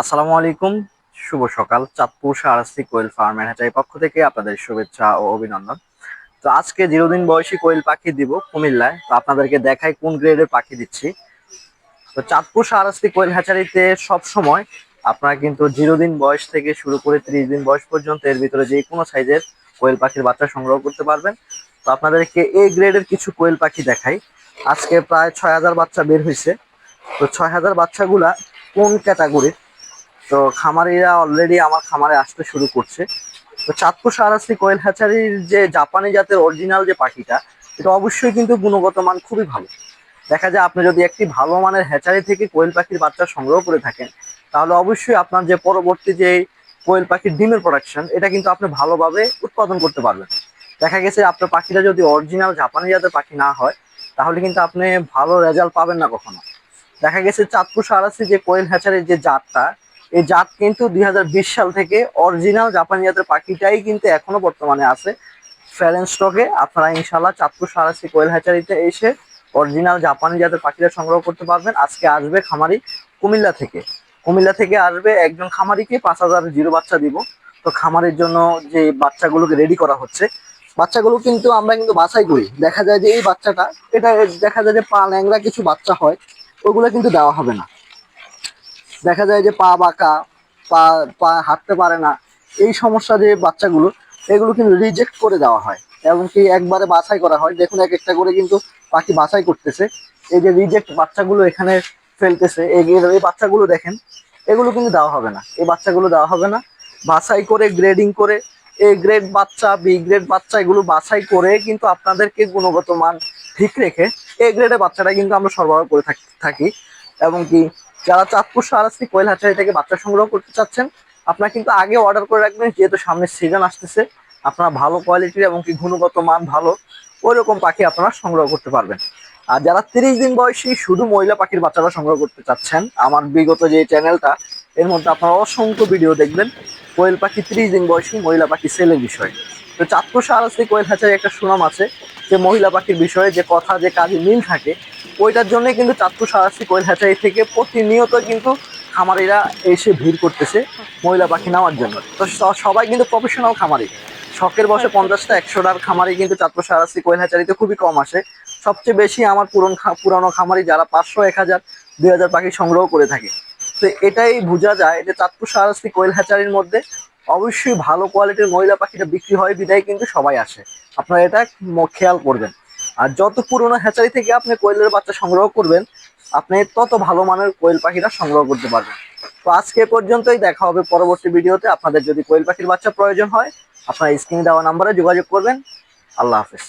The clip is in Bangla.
আসসালামু আলাইকুম, শুভ সকাল। চাঁদপুর সারাস্তি কোয়েল ফার্ম হ্যাচারি পক্ষ থেকে আপনাদের শুভেচ্ছা ও অভিনন্দন। তো আজকে জিরো দিন বয়সী কোয়েল পাখি দিব কুমিল্লায়। তো আপনাদেরকে দেখাই কোন গ্রেডের পাখি দিচ্ছি। তো চাঁদপুর সারাস্তি কোয়েল হ্যাচারিতে সব সময় আপনারা কিন্তু জিরো দিন বয়স থেকে শুরু করে ত্রিশ দিন বয়স পর্যন্ত এর ভিতরে যে কোনো সাইজের কোয়েল পাখির বাচ্চা সংগ্রহ করতে পারবেন। তো আপনাদেরকে এই গ্রেডের কিছু কোয়েল পাখি দেখাই। আজকে প্রায় ছয় হাজার বাচ্চা বের হয়েছে তো ছয় হাজার বাচ্চাগুলা কোন ক্যাটাগরির তো খামারিরা অলরেডি আমার খামারে আসতে শুরু করছে। তো চাঁদপুর সারাস্তি কোয়েল হ্যাচারির যে জাপানি জাতের অরিজিনাল যে পাখিটা, এটা অবশ্যই কিন্তু গুণগত মান খুবই ভালো। দেখা যায় আপনি যদি একটি ভালো মানের হ্যাচারি থেকে কোয়েল পাখির বাচ্চা সংগ্রহ করে থাকেন, তাহলে অবশ্যই আপনার যে পরবর্তী যে কোয়েল পাখির ডিমের প্রোডাকশন এটা কিন্তু আপনি ভালোভাবে উৎপাদন করতে পারবেন। দেখা গেছে আপনার পাখিটা যদি অরিজিনাল জাপানি জাতের পাখি না হয়, তাহলে কিন্তু আপনি ভালো রেজাল্ট পাবেন না কখনো। দেখা গেছে চাঁদপুর সারাসি যে কোয়েল হ্যাচারির যে জাতটা এই জাত কিন্তু দুই হাজার বিশ সাল থেকে অরিজিনাল জাপানি জাতের পাখিটাই কিন্তু এখনও বর্তমানে আছে। ফ্যারেন স্টকে আপনারা ইনশাল্লাহ চাঁদপুর সারাসি কোয়েল হ্যাচারিতে এসে অরিজিনাল জাপানি জাতের পাখিটা সংগ্রহ করতে পারবেন। আজকে আসবে খামারি কুমিল্লা থেকে। কুমিল্লা থেকে আসবে একজন খামারিকে পাঁচ হাজার জিরো বাচ্চা দিব। তো খামারের জন্য যে বাচ্চাগুলোকে রেডি করা হচ্ছে, বাচ্চাগুলো কিন্তু আমরা কিন্তু বাছাই করি। দেখা যায় যে এই বাচ্চাটা, এটা দেখা যায় যে পা ল্যাংরা কিছু বাচ্চা হয়, ওগুলো কিন্তু দেওয়া হবে না। দেখা যায় যে পা বাঁকা, পা পা হাঁটতে পারে না। এই সমস্যা যে বাচ্চাগুলো এগুলো কিন্তু রিজেক্ট করে দেওয়া হয়। এবং কি একবারে বাছাই করা হয়। দেখুন এক একটা করে কিন্তু পাখি বাছাই করতেছে। এই যে রিজেক্ট বাচ্চাগুলো এখানে ফেলতেছে এই বাচ্চাগুলো দেখেন, এগুলো কিন্তু দেওয়া হবে না। এই বাচ্চাগুলো দেওয়া হবে না। বাছাই করে গ্রেডিং করে এ গ্রেড বাচ্চা বি গ্রেড বাচ্চা, এগুলো বাছাই করে কিন্তু আপনাদেরকে গুণগত মান ঠিক রেখে এ গ্রেডের বাচ্চাটা কিন্তু আমরা সরবরাহ করে থাকি। এবং কি যারা চাঁদপুর সারাস্তি কোয়েল হ্যাচারি থেকে বাচ্চা সংগ্রহ করতে চাচ্ছেন, আপনারা কিন্তু আগে অর্ডার করে রাখবেন, যেহেতু সামনের সিজন আসতেছে, আপনারা ভালো কোয়ালিটির এবং কি গুণগত মান ভালো ওই রকম পাখি আপনারা সংগ্রহ করতে পারবেন। আর যারা তিরিশ দিন বয়সী, শুধু মহিলা পাখির বাচ্চারা সংগ্রহ করতে চাচ্ছেন, আমার বিগত যে চ্যানেলটা এর মধ্যে আপনারা অসংখ্য ভিডিও দেখবেন, কোয়েল পাখি তিরিশ দিন বয়সী, মহিলা পাখি সেলের বিষয়ে। তো চাঁদপুর সারাস্তি কোয়েল হ্যাচারি একটা সুনাম আছে যে মহিলা পাখির বিষয়ে যে কথা যে কাজে মিল থাকে ওইটার জন্যই কিন্তু চাঁদপুর সারাস্তি কোয়েল হ্যাচারি থেকে প্রতিনিয়ত কিন্তু খামারিরা এসে ভিড় করতেছে মহিলা পাখি নেওয়ার জন্য। তো সবাই কিন্তু প্রফেশনাল খামারি। শখের বসে পঞ্চাশটা একশোটার খামারি কিন্তু চাঁদপুর সারাস্তি কোয়েল হ্যাচারিতে খুবই কম আসে। সবচেয়ে বেশি আমার পুরন পুরানো খামারি যারা পাঁচশো এক হাজার দুই হাজার পাখি সংগ্রহ করে থাকে। তো এটাই বোঝা যায় যে চাঁদপুর সারাস্তি কোয়েল হ্যাচারির মধ্যে অবশ্যই ভালো কোয়ালিটির মহিলা পাখিটা বিক্রি হয় বিদায় কিন্তু সবাই আসে। আপনারা এটা খেয়াল করবেন। আর যত পুরোনো হ্যাচারি থেকে আপনি কোয়েলের বাচ্চা সংগ্রহ করবেন, আপনি তত ভালো মানের কোয়েল পাখিটা সংগ্রহ করতে পারবেন। তো আজকে পর্যন্তই, দেখা হবে পরবর্তী ভিডিওতে। আপনাদের যদি কোয়েল পাখির বাচ্চা প্রয়োজন হয়, আপনার স্ক্রিনে দেওয়া নাম্বারে যোগাযোগ করবেন। আল্লাহ হাফেজ।